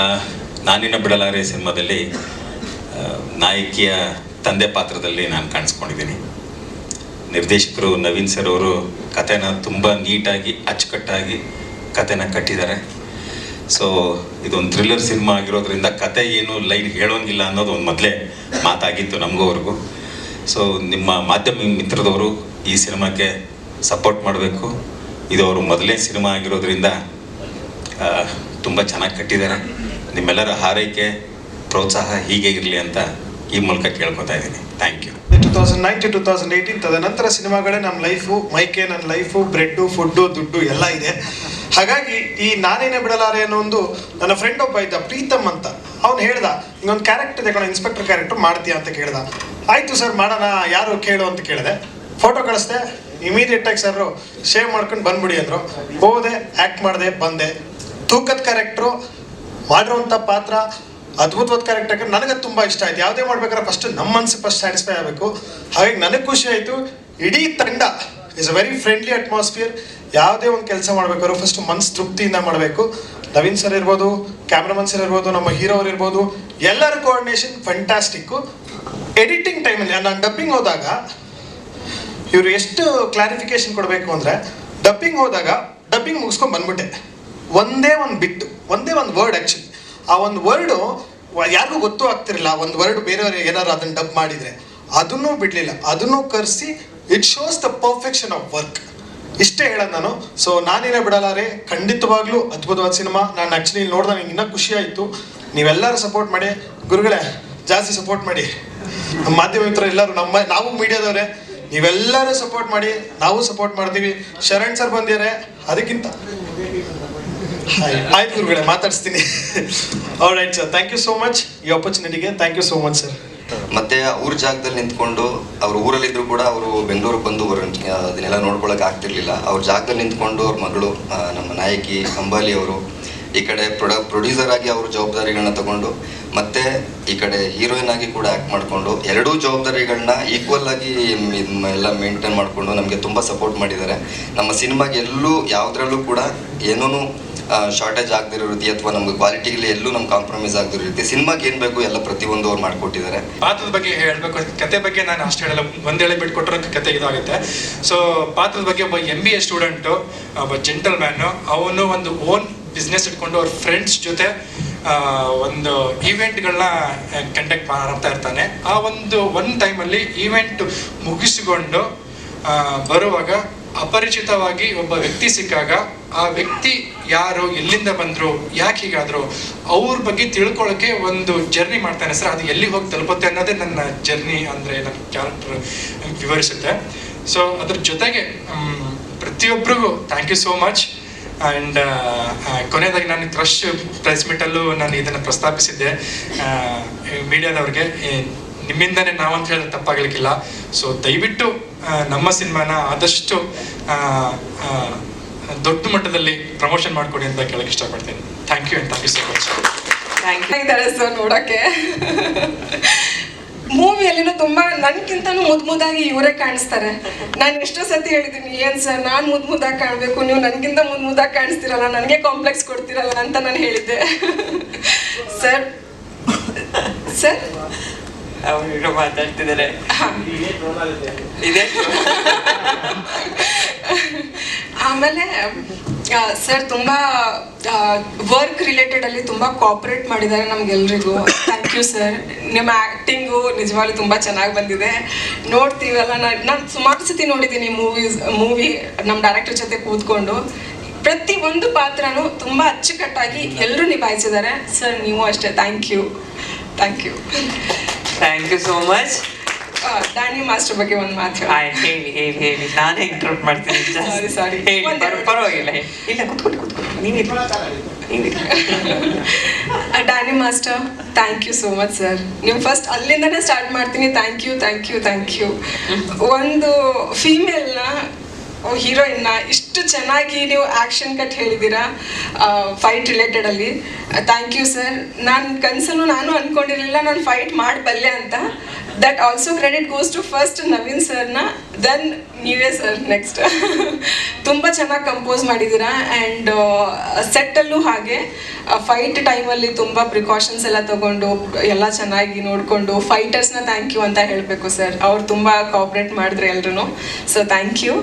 ಆ, ನಾನಿನ್ನ ಬಿಡಲಾರೆ ಸಿನಿಮಾದಲ್ಲಿ ನಾಯಕಿಯ ತಂದೆ ಪಾತ್ರದಲ್ಲಿ ನಾನು ಕಾಣಿಸ್ಕೊಂಡಿದ್ದೀನಿ. ನಿರ್ದೇಶಕರು ನವೀನ್ ಸರ್ ಅವರು ಕಥೆನ ತುಂಬ ನೀಟಾಗಿ ಅಚ್ಚುಕಟ್ಟಾಗಿ ಕಥೆನ ಕಟ್ಟಿದ್ದಾರೆ. ಸೊ ಇದೊಂದು ಥ್ರಿಲ್ಲರ್ ಸಿನಿಮಾ ಆಗಿರೋದ್ರಿಂದ ಕತೆ ಏನು ಲೈನ್ ಹೇಳೋಂಗಿಲ್ಲ ಅನ್ನೋದು ಒಂದು ಮೊದಲೇ ಮಾತಾಗಿತ್ತು ನಮಗೂವರೆಗೂ. ಸೊ ನಿಮ್ಮ ಮಾಧ್ಯಮ ಮಿತ್ರದವರು ಈ ಸಿನಿಮಾಕ್ಕೆ ಸಪೋರ್ಟ್ ಮಾಡಬೇಕು. ಇದು ಅವರು ಮೊದಲನೇ ಸಿನಿಮಾ ಆಗಿರೋದ್ರಿಂದ ತುಂಬ ಚೆನ್ನಾಗಿ ಕಟ್ಟಿದ್ದಾರೆ. ನಿಮ್ಮೆಲ್ಲರ ಹಾರೈಕೆ, ಪ್ರೋತ್ಸಾಹ ಹೀಗೆ ಇರಲಿ ಅಂತ ಈ ಮೂಲಕ ಕೇಳ್ಕೊತಾ ಇದ್ದೀನಿ. Thank you two thousand nine to two thousand eighteen ತದನಂತರ ಸಿನಿಮಾಗಳೇ ನಮ್ಮ ಲೈಫು, ಮೈಕೆ ನನ್ನ ಲೈಫು, ಬ್ರೆಡ್ಡು, ಫುಡ್ಡು, ದುಡ್ಡು ಎಲ್ಲ ಇದೆ. ಹಾಗಾಗಿ ಈ ನಾನೇನೇ ಬಿಡಲಾರೆ ಅನ್ನೋ ಒಂದು ನನ್ನ ಫ್ರೆಂಡ್ ಒಬ್ಬ ಇದ್ದ, ಪ್ರೀತಮ್ ಅಂತ. ಅವ್ನು ಹೇಳ್ದ ಇನ್ನೊಂದು ಕ್ಯಾರೆಕ್ಟರ್ ಕಣ ಇನ್ಸ್ಪೆಕ್ಟರ್ ಕ್ಯಾರೆಕ್ಟರ್ ಮಾಡ್ತೀಯ? ಅಂತ ಕೇಳ್ದ. ಆಯಿತು ಸರ್ ಮಾಡೋಣ, ಯಾರು ಕೇಳು? ಅಂತ ಕೇಳಿದೆ. ಫೋಟೋ ಕಳಿಸ್ದೆ. ಇಮಿಡಿಯೇಟಾಗಿ ಸರ್ ಶೇವ್ ಮಾಡ್ಕೊಂಡು ಬಂದ್ಬಿಡಿ ಅಂದರು. ಹೋದೆ ಆ್ಯಕ್ಟ್ ಮಾಡಿದೆ, ಬಂದೆ. ತೂಕದ ಕ್ಯಾರೆಕ್ಟ್ರು ಮಾಡಿರುವಂಥ ಪಾತ್ರ, ಅದ್ಭುತವಾದ ಕ್ಯಾರೆಕ್ಟರ್ ನನಗೆ ತುಂಬ ಇಷ್ಟ ಆಯ್ತು. ಯಾವುದೇ ಮಾಡ್ಬೇಕಾದ್ರೆ ಫಸ್ಟ್ ನಮ್ಮ ಮನಸ್ಸು ಫಸ್ಟ್ ಸ್ಯಾಟಿಸ್ಫೈ ಆಗಬೇಕು. ಹಾಗಾಗಿ ನನಗೆ ಖುಷಿ ಆಯಿತು. ಇಡೀ ತಂಡ is a very friendly atmosphere ಯಾವುದೇ ಒಂದು ಕೆಲಸ ಮಾಡಬೇಕಾದ್ರೂ ಫಸ್ಟ್ ಮನ್ಸು ತೃಪ್ತಿಯಿಂದ ಮಾಡಬೇಕು. ನವೀನ್ ಸರ್ ಇರ್ಬೋದು ಕ್ಯಾಮ್ರಾಮನ್ ಸರ್ ಇರ್ಬೋದು, ನಮ್ಮ ಹೀರೋ ಅವ್ರು ಇರ್ಬೋದು, ಎಲ್ಲರ ಕೋಆರ್ಡಿನೇಷನ್ ಫಂಟಾಸ್ಟಿಕ್ಕು ಎಡಿಟಿಂಗ್ ಟೈಮಲ್ಲಿ ನಾನು ಡಬ್ಬಿಂಗ್ ಹೋದಾಗ, ಇವರು ಎಷ್ಟು ಕ್ಲಾರಿಫಿಕೇಶನ್ ಕೊಡಬೇಕು ಅಂದರೆ ಡಬ್ಬಿಂಗ್ ಹೋದಾಗ ಡಬ್ಬಿಂಗ್ ಮುಗಿಸ್ಕೊಂಡು ಬಂದ್ಬಿಟ್ಟೆ. ಒಂದೇ ಒಂದು ಬಿಟ್ಟು, ಒಂದೇ ಒಂದು ವರ್ಡ್ ಆ್ಯಕ್ಚುಲಿ ಆ ಒಂದು ವರ್ಡು ಯಾರಿಗೂ ಗೊತ್ತೂ ಆಗ್ತಿರಲಿಲ್ಲ. ಒಂದು ವರ್ಡ್ ಬೇರೆಯವ್ರಿಗೆ ಏನಾದ್ರು ಅದನ್ನು ಡಬ್ ಮಾಡಿದರೆ, ಅದನ್ನೂ ಬಿಡಲಿಲ್ಲ. ಅದನ್ನೂ ಕರೆಸಿ it shows the perfection of work ಇಷ್ಟೇ ಹೇಳೋದು ನಾನು. ಸೊ ನಾನೇನೇ ಬಿಡಲಾರೆ ಖಂಡಿತವಾಗ್ಲೂ ಅದ್ಭುತವಾದ ಸಿನಿಮಾ ನಾನು ಆ್ಯಕ್ಚುಲಿ ನೋಡಿದಾಗ ನನಗೆ ಇನ್ನೂ ಖುಷಿ ಆಯಿತು. ನೀವೆಲ್ಲರೂ ಸಪೋರ್ಟ್ ಮಾಡಿ. ಗುರುಗಳೇ, ಜಾಸ್ತಿ ಸಪೋರ್ಟ್ ಮಾಡಿ. ನಮ್ಮ ಮಾಧ್ಯಮ ಮಿತ್ರ ಎಲ್ಲರೂ, ನಮ್ಮ, ನಾವು ಮೀಡಿಯಾದವರೇ, ನೀವೆಲ್ಲರೂ ಸಪೋರ್ಟ್ ಮಾಡಿ. ನಾವು ಸಪೋರ್ಟ್ ಮಾಡ್ತೀವಿ. ಶರಣ್ ಸರ್ ಬಂದಿದ್ದಾರೆ. ಅದಕ್ಕಿಂತ. ಆಯ್ತು ಗುರುಗಳೇ, ಮಾತಾಡಿಸ್ತೀನಿ. Right sir thank you so much ಈ ಆಪರ್ಚುನಿಟಿಗೆ thank you so much sir ಮತ್ತೆ ಅವ್ರ ಜಾಗದಲ್ಲಿ ನಿಂತ್ಕೊಂಡು ಅವ್ರ ಊರಲ್ಲಿದ್ರು ಕೂಡ ಅವರು ಬೆಂಗಳೂರಿಗೆ ಬಂದು ಅದನ್ನೆಲ್ಲ ನೋಡ್ಕೊಳಕ್ ಆಗ್ತಿರ್ಲಿಲ್ಲ. ಅವ್ರ ಜಾಗದಲ್ಲಿ ನಿಂತ್ಕೊಂಡು ಅವ್ರ ಮಗಳು ನಮ್ಮ ನಾಯಕಿ ಅಂಬಾಲಿ ಅವರು, ಈ ಕಡೆ ಪ್ರೊಡ ಪ್ರೊಡ್ಯೂಸರ್ ಆಗಿ ಅವ್ರ ಜವಾಬ್ದಾರಿಗಳನ್ನ ತಗೊಂಡು, ಮತ್ತೆ ಈ ಕಡೆ ಹೀರೋಯಿನ್ ಆಗಿ ಕೂಡ ಆಕ್ಟ್ ಮಾಡಿಕೊಂಡು, ಎರಡೂ ಜವಾಬ್ದಾರಿಗಳನ್ನ ಈಕ್ವಲ್ ಆಗಿ ಎಲ್ಲ ಮೇಂಟೈನ್ ಮಾಡಿಕೊಂಡು ನಮಗೆ ತುಂಬ ಸಪೋರ್ಟ್ ಮಾಡಿದ್ದಾರೆ. ನಮ್ಮ ಸಿನಿಮಾಗೆ ಎಲ್ಲೂ ಯಾವುದ್ರಲ್ಲೂ ಕೂಡ ಏನೂ ಶಾರ್ಟೇಜ್ ಆಗದಿರೋ ರೀತಿ ಅಥವಾ ನಮ್ಗೆ ಕ್ವಾಲಿಟಿಗೆ ಎಲ್ಲೂ ನಮ್ಗೆ ಕಾಂಪ್ರಮೈಸ್ ಆಗದಿರೋ ರೀತಿ ಸಿನಿಮಾಗೆ ಏನು ಬೇಕು ಎಲ್ಲ ಪ್ರತಿಯೊಂದು ಅವ್ರು ಮಾಡಿಕೊಟ್ಟಿದ್ದಾರೆ. ಪಾತ್ರದ ಬಗ್ಗೆ ಹೇಳಬೇಕು ಕತೆ ಬಗ್ಗೆ ನಾನು ಅಷ್ಟು ಹೇಳಲ್ಲ ಒಂದೇಳೆ ಬಿಟ್ಕೊಟ್ರೆ ಕತೆ ಇದಾಗುತ್ತೆ. ಸೊ ಪಾತ್ರದ ಬಗ್ಗೆ ಒಬ್ಬ ಎಂ ಬಿ ಎ ಸ್ಟೂಡೆಂಟು ಒಬ್ಬ ಜೆಂಟಲ್ ಮ್ಯಾನು ಅವನು ಒಂದು ಓನ್ ಬಿಸ್ನೆಸ್ ಇಟ್ಕೊಂಡು ಅವ್ರ ಫ್ರೆಂಡ್ಸ್ ಜೊತೆ ಒಂದು ಈವೆಂಟ್ಗಳನ್ನ ಕಂಡಕ್ಟ್ ಮಾಡ್ತಾ ಇರ್ತಾನೆ. ಆ ಒಂದು ಒನ್ ಟೈಮಲ್ಲಿ ಈವೆಂಟ್ ಮುಗಿಸಿಕೊಂಡು ಬರುವಾಗ ಅಪರಿಚಿತವಾಗಿ ಒಬ್ಬ ವ್ಯಕ್ತಿ ಸಿಕ್ಕಾಗ ಆ ವ್ಯಕ್ತಿ ಯಾರು, ಎಲ್ಲಿಂದ ಬಂದರು, ಯಾಕೆ ಹೀಗಾದ್ರು, ಅವ್ರ ಬಗ್ಗೆ ತಿಳ್ಕೊಳ್ಳೋಕೆ ಒಂದು ಜರ್ನಿ ಮಾಡ್ತಾನೆ. ಸರ್, ಅದು ಎಲ್ಲಿ ಹೋಗಿ ತಲುಪುತ್ತೆ ಅನ್ನೋದೇ ನನ್ನ ಜರ್ನಿ ಅಂದರೆ ನನ್ನ ಕ್ಯಾರೆಕ್ಟರ್ ವಿವರಿಸುತ್ತೆ. ಸೊ ಅದ್ರ ಜೊತೆಗೆ ಪ್ರತಿಯೊಬ್ಬರಿಗೂ thank you so much and ಕೊನೆಯದಾಗಿ ನಾನು ಕ್ರಶ್ ಪ್ರೆಸ್ ಮೀಟಲ್ಲೂ ನಾನು ಇದನ್ನು ಪ್ರಸ್ತಾಪಿಸಿದ್ದೆ. ಮೀಡಿಯಾದವ್ರಿಗೆ ನಿಮ್ಮಿಂದನೇ ನಾವಂತ ಹೇಳಿದ್ರೆ ತಪ್ಪಾಗಲಿಕ್ಕಿಲ್ಲ. ಸೊ ದಯವಿಟ್ಟು ನಮ್ಮ ಸಿನಿಮಾನ ಆದಷ್ಟು ದೊಡ್ಡ ಮಟ್ಟದಲ್ಲಿ ಪ್ರಮೋಷನ್ ಮಾಡಿಕೊಡಿ ಅಂತ ಕೇಳಕ್ಕೆ ಇಷ್ಟಪಡ್ತೀನಿ. Thank you thank you so much thank sir ನೋಡೋಕ್ಕೆ ಮೂವಿಯಲ್ಲಿನೂ ತುಂಬಾ ನನ್ಗಿಂತನೂ ಮುದ್ಮುದಾಗಿ ಇವರೇ ಕಾಣಿಸ್ತಾರೆ. ನಾನು ಎಷ್ಟೋ ಸತಿ ಹೇಳಿದ್ದೀನಿ ಏನ್ ಸರ್ ನಾನು ಮುದ್ಮುದಾಗಿ ಮುದ್ದಾಗಿ ಕಾಣಬೇಕು, ನೀವು ನನಗಿಂತ ಮುದ್ಮುದಾಗಿ ಕಾಣಿಸ್ತಿರಲ್ಲ, ನನಗೆ ಕಾಂಪ್ಲೆಕ್ಸ್ ಕೊಡ್ತಿರಲ್ಲ ಅಂತ ನಾನು ಹೇಳಿದ್ದೆ. ಸರ್ ಸರ್ ಅವರು ಮಾತಾಡ್ತಿದ್ದಾರೆ ಇದೆ ಆಮೇಲೆ ಸರ್ ತುಂಬ ವರ್ಕ್ ರಿಲೇಟೆಡ್ ಅಲ್ಲಿ ತುಂಬ ಕೋಆಪರೇಟ್ ಮಾಡಿದ್ದಾರೆ ನಮ್ಗೆಲ್ರಿಗೂ. ಥ್ಯಾಂಕ್ ಯು ಸರ್ ನಿಮ್ಮ ಆ್ಯಕ್ಟಿಂಗು ನಿಜವಾಗ್ಲೂ ತುಂಬ ಚೆನ್ನಾಗಿ ಬಂದಿದೆ. ನೋಡ್ತೀವಲ್ಲ ನಾನು ನಾನು ಸುಮಾರು ಸತಿ ನೋಡಿದ್ದೀನಿ ಮೂವೀಸ್ ಮೂವಿ ನಮ್ಮ ಡೈರೆಕ್ಟರ್ ಜೊತೆ ಕೂತ್ಕೊಂಡು. ಪ್ರತಿ ಒಂದು ಪಾತ್ರನೂ ತುಂಬ ಅಚ್ಚುಕಟ್ಟಾಗಿ ಎಲ್ಲರೂ ನಿಭಾಯಿಸಿದ್ದಾರೆ. ಸರ್ ನೀವು ಅಷ್ಟೇ. Thank you thank you thank you so much Danny master ಬಗ್ಗೆ ಒಂದು ಮಾತು. ಆಯ್ತು ಹೇಳಿ ಹೇಳಿ ಹೇಳಿ. ನಾನೇ ಇಂಟರ್ಪ್ಟ್ ಮಾಡ್ತೀನಿ. ಸಾರಿ ಸಾರಿ. ಹೇಳಿ ಪರವಾಗಿಲ್ಲ. ಇಲ್ಲ ಕುತ್ಕೊಳ್ಳಿ ಕುತ್ಕೊಳ್ಳಿ. ನೀವಿರಿ Danny master thank you so much sir ನೀವು ಫಸ್ಟ್ ಅಲ್ಲಿಂದನೇ ಸ್ಟಾರ್ಟ್ ಮಾಡ್ತೀನಿ. Thank you thank you thank you ಒಂದು ಫೀಮೇಲ್ನ ಹೀರೋಯಿನ್ನ, ಇಷ್ಟು ಚೆನ್ನಾಗಿ ನೀವು ಆ್ಯಕ್ಷನ್ ಕಟ್ ಹೇಳಿದ್ದೀರಾ ಫೈಟ್ ರಿಲೇಟೆಡಲ್ಲಿ ಥ್ಯಾಂಕ್ ಯು ಸರ್ ನಾನು ಕನಸಲ್ಲೂ ನಾನು ಅಂದ್ಕೊಂಡಿರಲಿಲ್ಲ ನಾನು ಫೈಟ್ ಮಾಡಬಲ್ಲೆ ಅಂತ. That also credit goes to first Naveen ಸರ್ನ ದೆನ್ ನೀವೇ ಸರ್ ನೆಕ್ಸ್ಟ್ ತುಂಬ ಚೆನ್ನಾಗಿ ಕಂಪೋಸ್ ಮಾಡಿದ್ದೀರಾ? ಆ್ಯಂಡ್ ಸೆಟ್ಟಲ್ಲೂ ಹಾಗೆ ಫೈಟ್ ಟೈಮಲ್ಲಿ ತುಂಬ ಪ್ರಿಕಾಷನ್ಸ್ ಎಲ್ಲ ತಗೊಂಡು, ಎಲ್ಲ ಚೆನ್ನಾಗಿ ನೋಡಿಕೊಂಡು ಫೈಟರ್ಸ್ನ ಥ್ಯಾಂಕ್ ಯು ಅಂತ ಹೇಳಬೇಕು ಸರ್ ಅವ್ರು ತುಂಬ ಕೋಆಪ್ರೇಟ್ ಮಾಡಿದ್ರು ಎಲ್ಲರೂ ಸೊ ಥ್ಯಾಂಕ್ ಯು